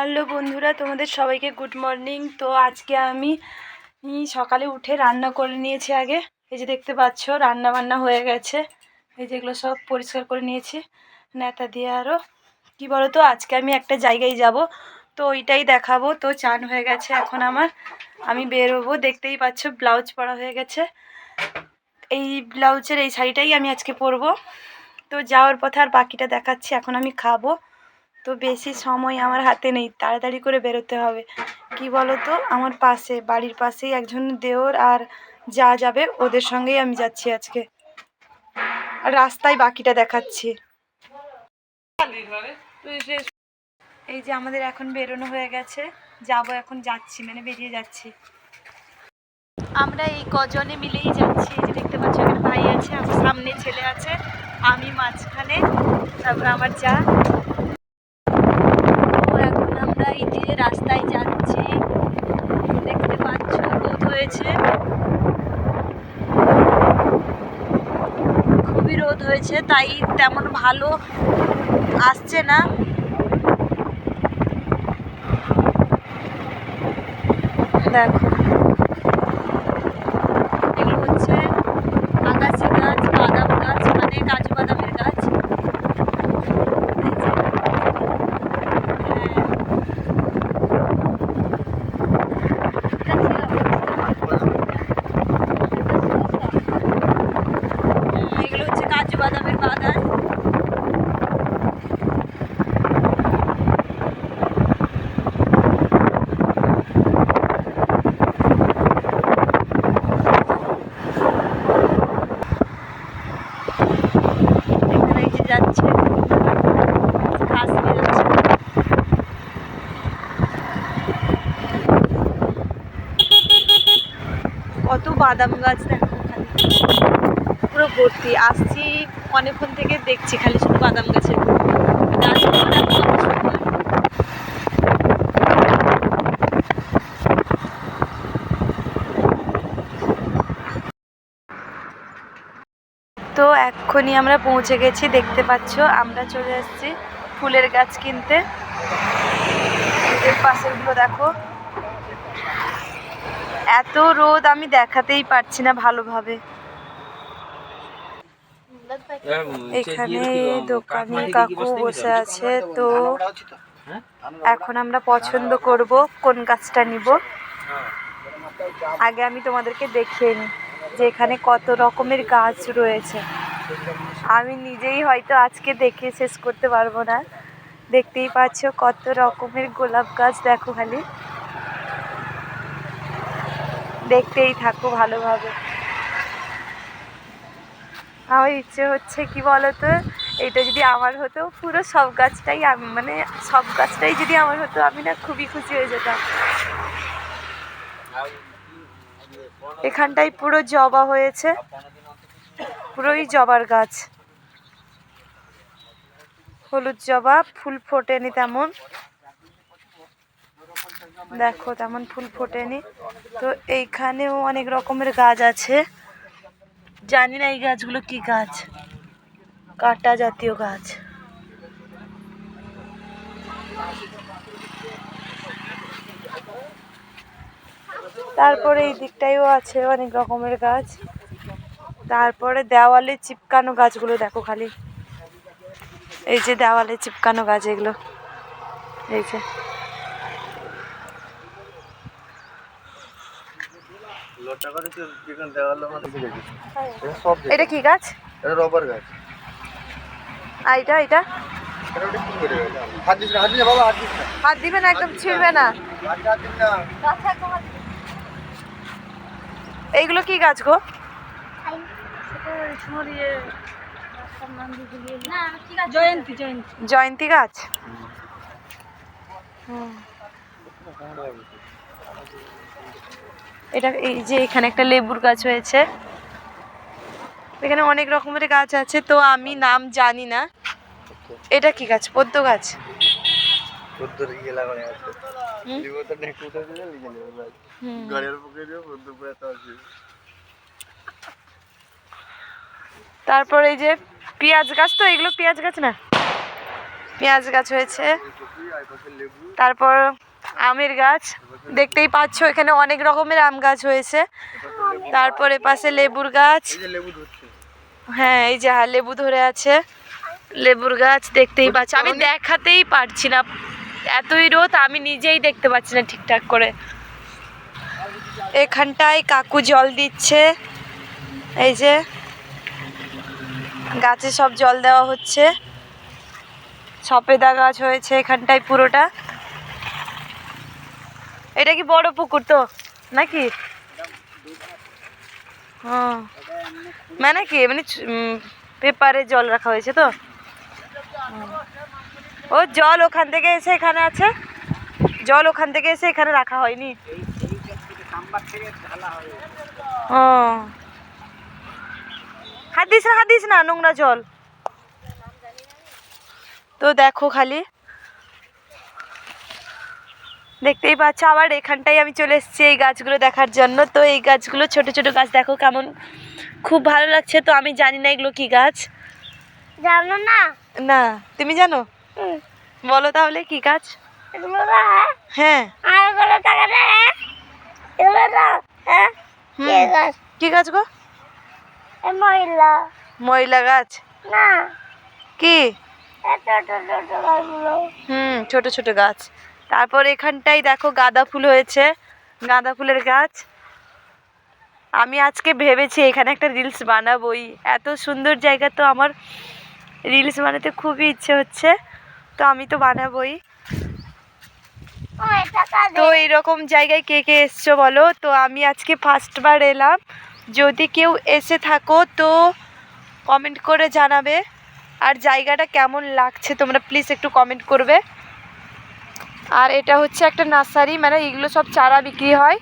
Hello বন্ধুরা, তোমাদের সবাইকে গুড মর্নিং। তো আজকে আমি সকালে উঠে রান্না করে নিয়েছি আগে। এই যে দেখতে পাচ্ছ রান্না বান্না হয়ে গেছে। এই যেগুলো সব পরিষ্কার করে নিয়েছি, নেতা দিয়ে আরও কি বলো তো আজকে আমি একটা জায়গায় যাব, তো ওইটাই দেখাবো। তো চান হয়ে গেছে এখন আমার। আমি বেরোবো, দেখতেই পাচ্ছ, ব্লাউজ পরা হয়ে গেছে। এই ব্লাউজের এই শাড়িটাই আমি আজকে পরবো। তো যাওয়ার পথে আর বাকিটা দেখাচ্ছি, এখন আমি খাব। তো বেশি সময় আমার হাতে নেই, তাড়াতাড়ি করে বেরোতে হবে। কি বলো তো আমার পাশে, বাড়ির পাশেই একজন দেওর আর যা যাবে ওদের সঙ্গেই আমি যাচ্ছি আজকে। আর রাস্তায় বাকিটা দেখাচ্ছি। এই যে আমাদের এখন বেরোনো হয়ে গেছে, যাব এখন, যাচ্ছি মানে বেরিয়ে যাচ্ছি। আমরা এই কজনে মিলেই যাচ্ছি, এই যে দেখতে পাচ্ছ, এখানে ভাই আছে, আমার সামনে ছেলে আছে, আমি মাঝখানে, তারপর আমার যা তো এখন আমরা এই যে রাস্তায় যাচ্ছি দেখতে পাচ্ছ রোদ হয়েছে। খুবই রোদ হয়েছে তাই তেমন ভালো আসছে না। দেখো এগুলো হচ্ছে আগাছি গাছ বাদাম গাছ মানে কাজু বাদামের গাছ এই যে এগুলো হচ্ছে কাজু যাচ্ছে কত বাদাম গাছ দেখো পুরো ভর্তি। আসছি অনেকক্ষণ থেকে দেখছি, খালি শুধু বাদাম গাছের। তো এক্ষুনি আমরা পৌঁছে গেছি, দেখতে পাচ্ছ, আমরা চলে এসেছি ফুলের গাছ কিনতে। পাশেরগুলো দেখো। এত রোদ আমি দেখাতেই পারছি না ভালোভাবে। এখানে দোকানি কাকু বসে আছে তো এখন আমরা পছন্দ করব কোন গাছটা নিব। আগে আমি তোমাদেরকে দেখিয়ে নিই যে এখানে কত রকমের গাছ রয়েছে। আমি নিজেই হয়তো আজকে দেখে শেষ করতে পারব না। দেখতেই পাচ্ছ কত রকমের গোলাপ গাছ দেখো খালি। দেখতেই থাকো ভালোভাবে। আমার ইচ্ছে হচ্ছে, কি বলতো? এটা যদি আমার হতো পুরো সব গাছটাই আমি মানে সব গাছটাই যদি আমার হতো, আমি না খুবই খুশি হয়ে যেতাম। এখানটায় পুরো জবা হয়েছে। পুরোই জবার গাছ। হলুদ জবা, ফুল ফোটেনি তেমন। দেখো, তেমন ফুল ফোটেনি। তো এইখানেও অনেক রকমের গাছ আছে। জানি না এই গাছগুলো কি গাছ। কাটা জাতীয় গাছ। তারপরে এই দিকটাইও আছে অনেক রকমের গাছ। তারপরে দেওয়ালে চিপকানো গাছগুলো দেখো খালি। এই যে দেওয়ালে চিপকানো গাছ এগুলো। এই যে লোটা করে তুই যেখানে দেওয়াল মানে দেখেছিস এটা কি গাছ? এটা রবার গাছ। আর এটা এটা? হাত দিবে না একদম ছিঁড়বে না। এইগুলো কি গাছ গো? জয়ন্তী জয়ন্তী। জয়ন্তী গাছ। হুম। এটা এই যে এখানে একটা লেবুর গাছ হয়েছে। এখানে অনেক রকমের গাছ আছে তো আমি নাম জানি না। এটা কি গাছ? পদ্ম গাছ। তারপর এই যে পেঁয়াজ গাছ তো এগুলো পেঁয়াজ গাছ না? পেঁয়াজ গাছ হয়েছে। তারপর আমের গাছ। দেখতেই পাচ্ছ এখানে অনেক রকমের আম গাছ হয়েছে। তারপরে পাশে লেবুর গাছ। হ্যাঁ এই যে হ্যাঁ লেবু ধরে আছে। লেবুর গাছ দেখতেই পাচ্ছ। আমি দেখাতেই পারছি না। এতই রোদ আমি নিজেই দেখতে পাচ্ছি না ঠিকঠাক করে। এখানটায় কাকু জল দিচ্ছে। এই যে গাছে সব জল দেওয়া হচ্ছে। সপেদা গাছ হয়েছে এখানটায় পুরোটা। এটা কি বড় পুকুর তো? নাকি? মানে কি, এমনি ছ- পেপারে জল রাখা হয়েছে তো। ও, জল ওখান থেকে এসে এখানে আছে? জল ওখান থেকে এসে এখানে রাখা হয়নি? ও। হাত দিস না, হাত দিস না, নোংরা জল। তো দেখো খালি। দেখতেই পাচ্ছ আবার এখানটাই আমি চলে এসেছি এই গাছগুলো দেখার জন্য। তো এই গাছগুলো ছোট ছোট গাছ দেখো কেমন খুব ভালো লাগছে। তো আমি জানি না এগুলো কি গাছ। জানো না? না তুমি জানো? বলো তাহলে কি গাছ? হ্যাঁ? না হ্যাঁ? হুম। কে গাছ? গো? এ মহিলা ময়লা গাছ। না। কি? হুম ছোট ছোট গাছ। তারপর এখানটাই দেখো গাঁদা ফুল হয়েছে, গাঁদা ফুলের গাছ। আমি আজকে ভেবেছি এখানে একটা রিলস বানাবোই। এত সুন্দর জায়গা তো আমার রিলস বানাতে খুবই ইচ্ছে হচ্ছে, তো আমি তো বানাবোই। তো এইরকম জায়গায় কে কে এসছো বলো? তো আমি আজকে ফার্স্টবার এলাম। যদি কেউ এসে থাকো তো কমেন্ট করে জানাবে। আর জায়গাটা কেমন লাগছে তোমরা প্লিজ একটু কমেন্ট করবে। আর এটা হচ্ছে একটা নার্সারি মানে এগুলো সব চারা বিক্রি হয়।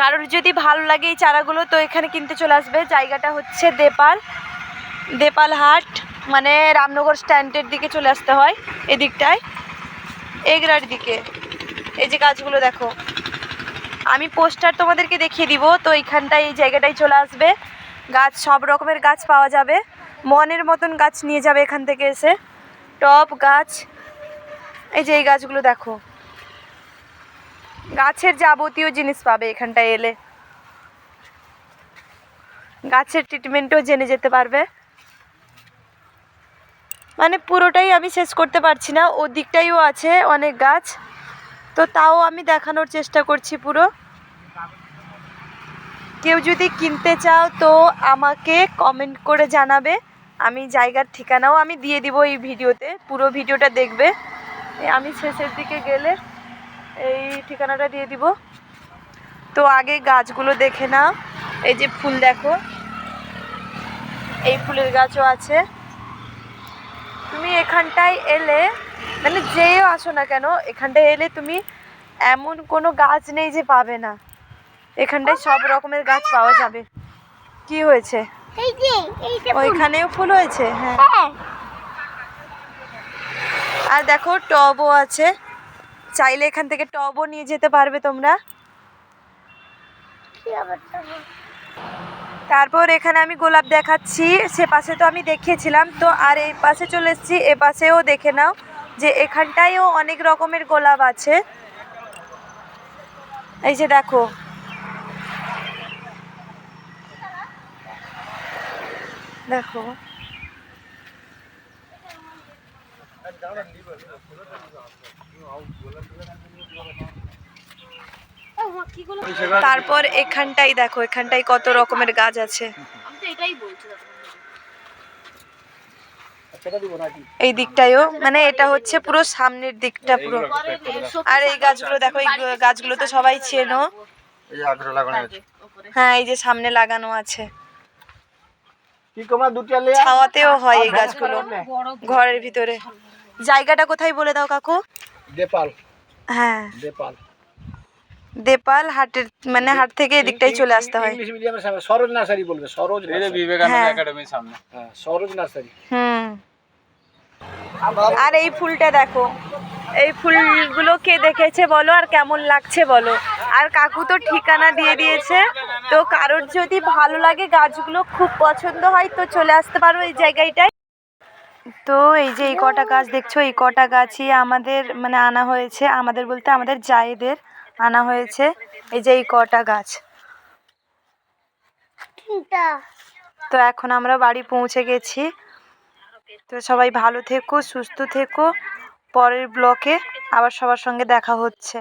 কারোর যদি ভালো লাগে এই চারাগুলো, তো এখানে কিনতে চলে আসবে। জায়গাটা হচ্ছে দেপাল দেপাল হাট মানে রামনগর স্ট্যান্ডের দিকে চলে আসতে হয়, এদিকটায়। এগরার দিকে। এই যে গাছগুলো দেখো। আমি পোস্টার তোমাদেরকে দেখিয়ে দিব, তো এইখানটায়, এই জায়গাটায় চলে আসবে। গাছ, সব রকমের গাছ পাওয়া যাবে। মনের মতন গাছ নিয়ে যাবে এখান থেকে এসে। টব গাছ। এই যে এই গাছগুলো দেখো। গাছের যাবতীয় জিনিস পাবে এখানটায় এলে। গাছের ট্রিটমেন্টও জেনে যেতে পারবে। মানে পুরোটাই আমি শেষ করতে পারছি না। ও দিকটাইও আছে অনেক গাছ। তো তাও আমি দেখানোর চেষ্টা করছি পুরো। কেউ যদি কিনতে চাও তো আমাকে কমেন্ট করে জানাবে। আমি জায়গার ঠিকানাও আমি দিয়ে দিব এই ভিডিওতে। পুরো ভিডিওটা দেখবে। আমি শেষের দিকে গেলে এই ঠিকানাটা দিয়ে দিব। তো আগে গাছগুলো দেখে নাও। এই যে ফুল দেখো। এই ফুলের গাছও আছে। তুমি এখানটায় এলে মানে যেও আসো না কেন এখানটায় এলে তুমি এমন কোনো গাছ নেই যে পাবে না। এখানটায় সব রকমের গাছ পাওয়া যাবে। কি হয়েছে। ওইখানেও ফুল হয়েছে? হ্যাঁ। হ্যাঁ। আর দেখো টবও আছে। চাইলে এখান থেকে টবও নিয়ে যেতে পারবে তোমরা। তারপর এখানে আমি গোলাপ দেখাচ্ছি। সে পাশে তো আমি দেখিয়েছিলাম। তো আর এই পাশে চলে এসেছি। এ পাশেও দেখে নাও যে এখানটায়ও অনেক রকমের গোলাপ আছে। এই যে দেখো। দেখো ও, কিগুলো তারপর এখানটাই দেখো এখানটাই কত রকমের গাছ আছে। এই দিকটাইও মানে এটা হচ্ছে পুরো সামনের দিকটা পুরো। আর এই গাছগুলো দেখো এই গাছগুলো তো সবাই চেনো। হ্যাঁ এই যে সামনে লাগানো আছে। ছাওয়াতেও হয় এই গাছগুলো। ঘরের ভিতরে। জায়গাটা কোথায় বলে দাও কাকু? দেপাল। হ্যাঁ। দেপাল। দেপাল হাটের মানে হাট থেকে এদিকটাই চলে আসতে হয়। ইংলিশ মিডিয়ামের সামনে সরোজ নার্সারি বলবে সরোজ নার্সারি। বিবেকানন্দ হ্যাঁ। একাডেমির সামনে। হ্যাঁ সরোজ নার্সারি। হুম। আর এই ফুলটা দেখো এই ফুলগুলো কে দেখেছে বলো আর কেমন লাগছে বলো? আর কাকু তো ঠিকানা দিয়ে দিয়েছে তো কারোর যদি ভালো লাগে গাছগুলো খুব পছন্দ হয় তো চলে আসতে পারো এই জায়গাটায় তো এই যে এই কটা গাছ দেখছ এই কটা গাছই আমাদের মানে আনা হয়েছে আমাদের বলতে আমাদের জায়েদের আনা হয়েছে। এই যে এই কটা গাছ। তো এখন আমরা বাড়ি পৌঁছে গেছি। তো সবাই ভালো থেকো সুস্থ থেকো। পরের ব্লকে আবার সবার সঙ্গে দেখা হচ্ছে।